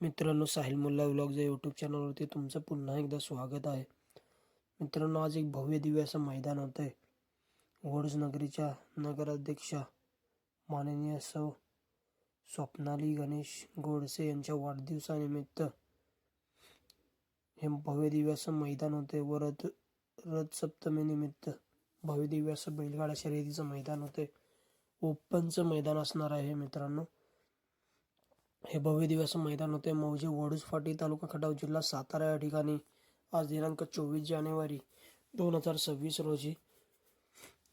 मित्रांनो साहिल मुल्ला व्लॉगच्या यूट्यूब चॅनलवरती तुमचं पुन्हा एकदा स्वागत आहे. मित्रांनो आज एक भव्य दिव्य असं मैदान होतं आहे. वडूज नगरीच्या नगराध्यक्षा माननीय सौ स्वप्नाली गणेश गोडसे यांच्या वाढदिवसानिमित्त हे भव्य दिव्य असं मैदान होते व रथ रथ सप्तमीनिमित्त भव्य दिव्य असं बैलगाडा शर्यतीचं मैदान होते ओपनचं मैदान असणार आहे हे मित्रांनो. हे भव्य दिवस मैदान होते. मौजे वडूज फाटी तालुका खटाव जिल्हा सातारा या ठिकाणी. आज दिनांक चोवीस जानेवारी दोन हजार सव्वीस रोजी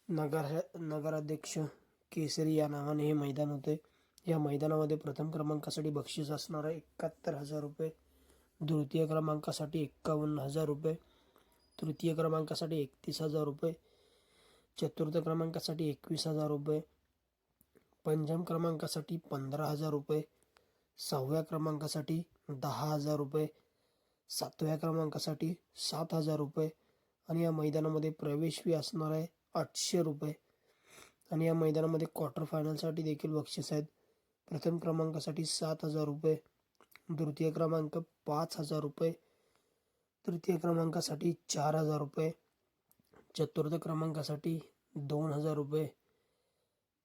नगर नगराध्यक्ष केसरी या नावाने हे मैदान होते. या मैदानामध्ये प्रथम क्रमांकासाठी बक्षीस असणार आहे एकाहत्तर हजार रुपये द्वितीय क्रमांकासाठी एक्कावन्न हजार रुपये तृतीय क्रमांकासाठी एकतीस हजार रुपये चतुर्थ क्रमांकासाठी एकवीस हजार रुपये पंचम क्रमांकासाठी पंधरा हजार रुपये सहाव्या क्रमांकासाठी दहा हजार रुपये सातव्या क्रमांकासाठी सात हजार रुपये आणि या मैदानामध्ये प्रवेश फी असणार आहे आठशे रुपये. आणि या मैदानामध्ये क्वार्टर फायनलसाठी देखील बक्षीस आहेत. प्रथम क्रमांकासाठी सात हजार रुपये द्वितीय क्रमांक पाच हजार रुपये तृतीय क्रमांकासाठी चार हजार रुपये चतुर्थ क्रमांकासाठी दोन हजार रुपये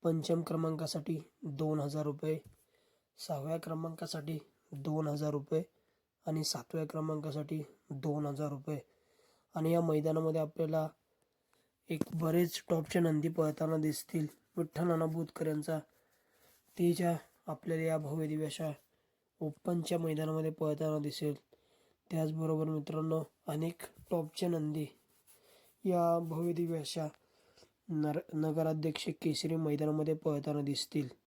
पंचम क्रमांकासाठी दोन हजार रुपये सहाव्या क्रमांकासाठी दोन हजार रुपये आणि सातव्या क्रमांकासाठी दोन हजार रुपये. आणि या मैदानामध्ये आपल्याला एक बरेच टॉपच्या नंदी पळताना दिसतील. विठ्ठल नाना बुतकर यांचा. तेजा आपल्याला या भव्य अशा ओपनच्या मैदानामध्ये पळताना दिसेल. त्याचबरोबर मित्रांनो अनेक टॉपच्या नंदी या भव्य अशा नर नगराध्यक्ष केसरी मैदानामध्ये पळताना दिसतील.